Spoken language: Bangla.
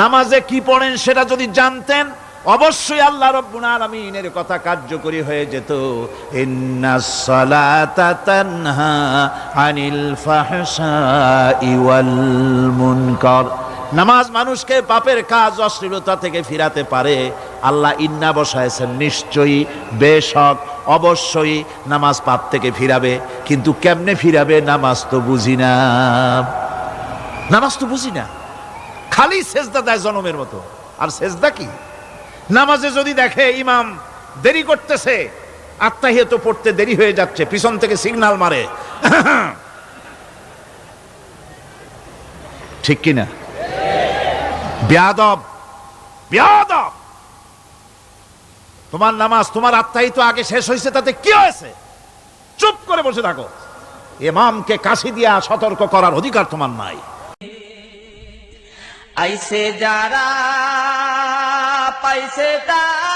নামাজে কি পড়েন সেটা যদি জানতেন, অবশ্যই আল্লাহ রব্বুল আলামিনের কথা কার্যকরী হয়ে যেত। আনিল নামাজ মানুষকে পাপের কাজ, অশ্লীলতা থেকে ফিরাতে পারে। আল্লাহ ইন্না বসায়ছেন নিশ্চয়ই, বেশক, অবশ্যই নামাজ পাপ থেকে ফিরাবে। কিন্তু কেমনে ফিরাবে, নামাজ তো বুঝি না। নামাজ তো বুঝি না। খালি সেজদা দেয় জনমের মতো। আর সেজদা কি? নামাজে যদি দেখে ইমাম দেরি করতেছে, আত্মাহিয়ত পড়তে দেরি হয়ে যাচ্ছে, পিছন থেকে সিগন্যাল মারে। ঠিক কিনা বেয়াদব বেয়াদব! তোমার নামাজ, তোমার আত্মাহিত আগে শেষ হয়েছে, তাতে কি হয়েছে? চুপ করে বসে থাকো। এমামকে কাশি দিয়া সতর্ক করার অধিকার তোমার নাই। ऐसे যারা পাইছে তারা